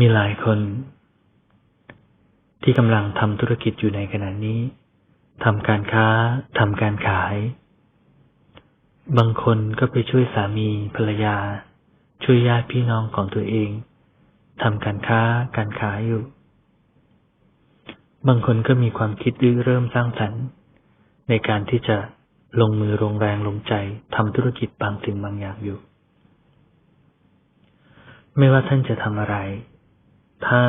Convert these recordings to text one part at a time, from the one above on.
มีหลายคน ที่กำลังทำธุรกิจอยู่ในขณะนี้ทำการค้าทำการขาย บางคนก็ไปช่วยสามีภรรยา ช่วยญาติพี่น้องของตัวเองทำการค้าการขายอยู่ บางคนก็มีความคิดริเริ่มสร้างสรรค์ ในการที่จะลงมือลงแรงลงใจทำธุรกิจบางสิ่งบางอย่างอยู่ ไม่ว่าท่านจะทำอะไร ถ้า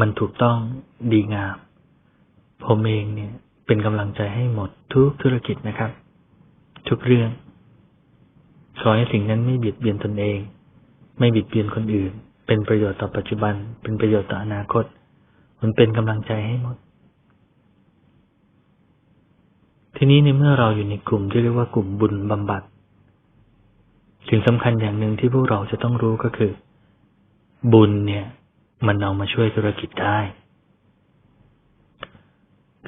มันถูกต้องดีงาม ผมเองเนี่ยเป็นกำลังใจให้หมดทุกธุรกิจนะครับ ทุกเรื่อง ขอให้สิ่งนั้นไม่บิดเบียนตนเอง ไม่บิดเบียนคนอื่น เป็นประโยชน์ต่อปัจจุบัน เป็นประโยชน์ต่ออนาคต มันเป็นกำลังใจให้หมด ทีนี้ในเมื่อเราอยู่ในกลุ่มที่เรียกว่ากลุ่มบุญบำบัด สิ่งสำคัญอย่างหนึ่งที่พวกเราจะต้องรู้ก็คือ บุญเนี่ย มันเอามาช่วยธุรกิจได้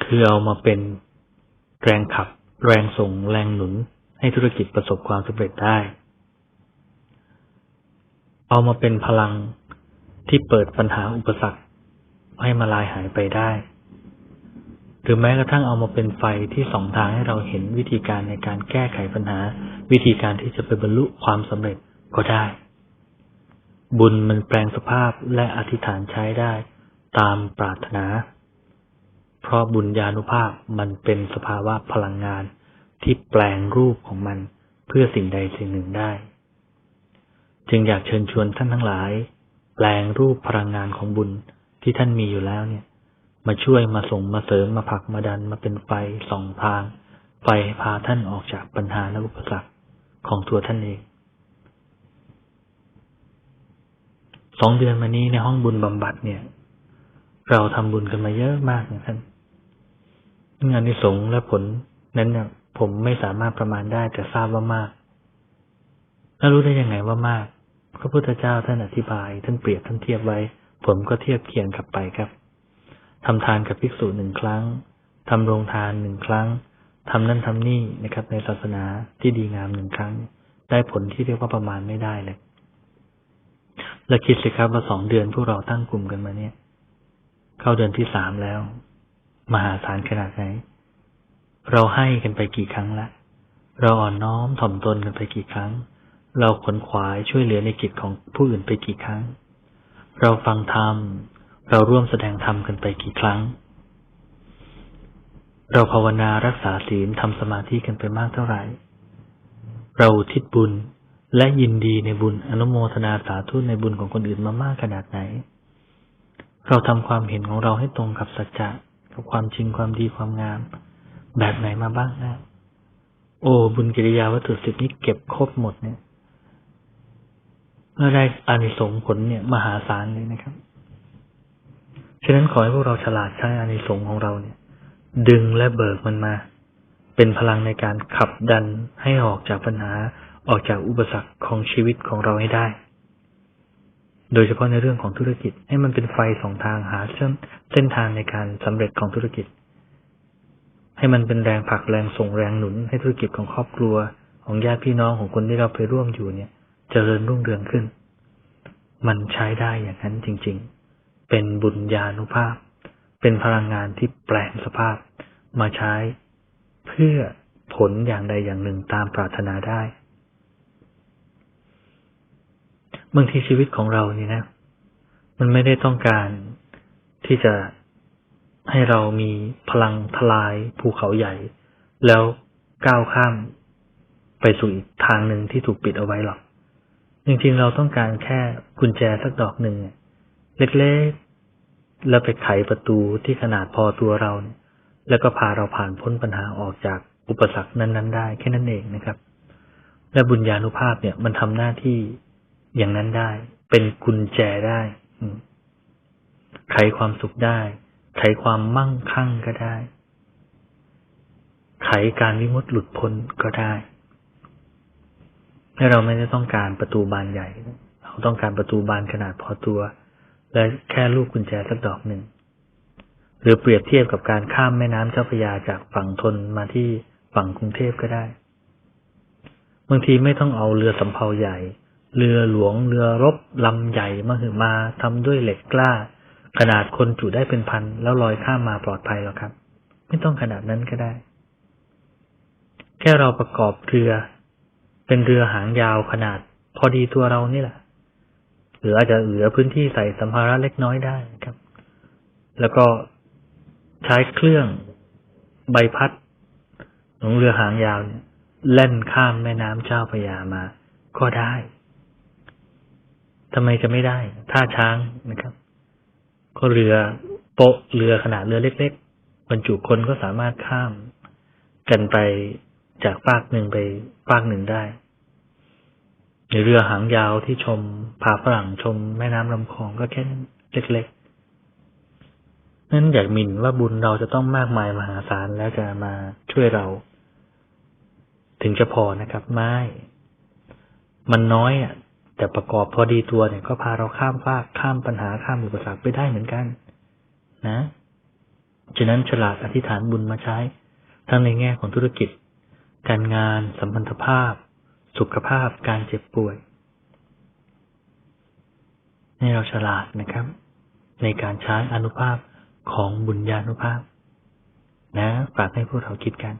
คือเอามาเป็นแรงขับ แรงส่งแรงหนุน ให้ธุรกิจประสบความสำเร็จได้ เอามาเป็นพลังที่เปิดปัญหาอุปสรรค ให้มาลายหายไปได้ หรือแม้กระทั่งเอามาเป็นไฟที่ส่องทางให้เราเห็นวิธีการในการแก้ไขปัญหา วิธีการที่จะไปบรรลุความสำเร็จก็ได้ บุญมันแปลงสภาพและอธิษฐานใช้ได้ตามปรารถนา เพราะบุญญาณุภาพมันเป็นสภาวะพลังงานที่แปลงรูปของมันเพื่อสิ่งใดสิ่งหนึ่งได้ จึงอยากเชิญชวนท่านทั้งหลาย แปลงรูปพลังงานของบุญที่ท่านมีอยู่แล้วเนี่ย มาช่วยมาส่งมาเสริมมาผลักมาดันมาเป็นไฟสองทาง ไฟพาท่านออกจากปัญหาและอุปสรรคของตัวท่านเอง สองเดือนมานี้ในห้องบุญบำบัดเนี่ย เราทำบุญกันมาเยอะมากนะท่านงานนิสงส์และผลนั้นเนี่ยผมไม่สามารถประมาณได้แต่ทราบว่ามาก แล้วรู้ได้ยังไงว่ามาก พระพุทธเจ้าท่านอธิบาย ท่านเปรียบท่านเทียบไว้ ผมก็เทียบเคียงกลับไปครับทำทานกับภิกษุหนึ่งครั้งทำโรงทานหนึ่งครั้งทำนั่นทำนี่นะครับ ในศาสนาที่ดีงามหนึ่งครั้ง ได้ผลที่เรียกว่าประมาณไม่ได้เลย แล้วคิดสิครับว่าสองเดือนพวกเราตั้งกลุ่มกันมาเนี่ย เข้าเดือนที่สามแล้ว มหาศาลขนาดไหน เราให้กันไปกี่ครั้งละ เราอ่อนน้อมถ่อมตนกันไปกี่ครั้ง เราขนขวายช่วยเหลือในกิจของผู้อื่นไปกี่ครั้ง เราฟังธรรม เราร่วมแสดงธรรมกันไปกี่ครั้ง เราภาวนารักษาศีลทำสมาธิกันไปมากเท่าไหร่ เราทิศบุญ และยินดีในบุญอนุโมทนาสาธุในบุญของคนอื่นมามากขนาดไหน เราทำความเห็นของเราให้ตรงกับสัจจะกับความจริงความดีความงาม แบบไหนมาบ้างนะ โอ้ บุญกิริยาวัตถุสิบนี้เก็บครบหมดเนี่ยเมื่อได้อานิสงส์ผลเนี่ยมหาศาลเลยนะครับ ฉะนั้นขอให้พวกเราฉลาดใช้อานิสงส์ของเราเนี่ย ดึงและเบิกมันมา เป็นพลังในการขับดันให้ออกจากปัญหา ออกจากอุปสรรคของชีวิตของเราให้ได้ โดยเฉพาะในเรื่องของธุรกิจให้มันเป็นไฟสองทางหาเส้นเส้นทางในการสำเร็จของธุรกิจ ให้มันเป็นแรงผลักแรงส่งแรงหนุนให้ธุรกิจของครอบครัว ของญาติพี่น้องของคนที่เราไปร่วมอยู่เนี่ยจเจริญรุ่งเรืองขึ้น มันใช้ได้อย่างนั้นจริง ๆ เป็นบุญญาณุภาพ เป็นพลังงานที่แปลงสภาพ มาใช้เพื่อผลอย่างใดอย่างหนึ่งตามปรารถนาได้ บางทีชีวิตของเราเนี่ยนะ มันไม่ได้ต้องการที่จะให้เรามีพลังทลายภูเขาใหญ่ แล้วก้าวข้ามไปสู่อีกทางหนึ่งที่ถูกปิดเอาไว้หรอก จริงๆเราต้องการแค่กุญแจสักดอกหนึ่งเล็กๆ แล้วไปไขประตูที่ขนาดพอตัวเราแล้วก็พาเราผ่านพ้นปัญหาออกจากอุปสรรคนั้น ๆ ได้แค่นั้นเองนะครับ และบุญญาณุภาพเนี่ยมันทำหน้าที่ อย่างนั้นได้ เป็นกุญแจได้ไขความสุขได้ ไขความมั่งคั่งก็ได้ ไขการวิมุตติหลุดพ้นก็ได้และเราไม่ได้ต้องการประตูบานใหญ่ เราต้องการประตูบานขนาดพอตัว และแค่ลูกกุญแจสักดอกหนึ่ง หรือเปรียบเทียบกับการข้ามแม่น้ำเจ้าพระยาจากฝั่งทนมาที่ฝั่งกรุงเทพก็ได้ บางทีไม่ต้องเอาเรือสำเภาใหญ่ เรือหลวงเรือรบลำใหญ่มาหือมาทำด้วยเหล็กกล้า ขนาดคนจุได้เป็นพัน แล้วลอยข้ามมาปลอดภัยหรอกครับ ไม่ต้องขนาดนั้นก็ได้ แค่เราประกอบเรือ เป็นเรือหางยาวขนาด พอดีตัวเรานี่แหละหรืออาจจะเหลือพื้นที่ใส่สัมภาระเล็กน้อยได้นะครับ แล้วก็ใช้เครื่องใบพัดของเรือหางยาวเนี่ยแล่นข้ามแม่น้ำเจ้าพระยามา ก็ได้ ทำไมจะไม่ได้ ท่าช้างนะครับ ก็เรือโป๊ะเรือขนาดเรือเล็ก ๆ บรรจุคนก็สามารถข้ามกันไปจากฟากหนึ่งไปฟากหนึ่งได้หรือเรือหางยาวที่ชมผาฝรั่งชมแม่น้ำลำคลองก็แค่เล็กๆนั้นอยากหมิ่นว่าบุญเราจะต้องมากมายมหาศาลแล้วจะมาช่วยเรา ถึงจะพอนะครับ ไม่ มันน้อยอะ แต่ประกอบพอดีตัวเนี่ยก็พาเราข้ามฟากข้ามปัญหาข้ามอุปสรรคไปได้เหมือนกัน นะฉะนั้นฉลาดอธิษฐานบุญมาใช้ ทั้งในแง่ของธุรกิจ การงาน สัมพันธภาพ สุขภาพ การเจ็บป่วยให้เราฉลาดนะครับ ในการใช้อนุภาพของบุญญาณุภาพ นะฝากให้พวกเราคิดกัน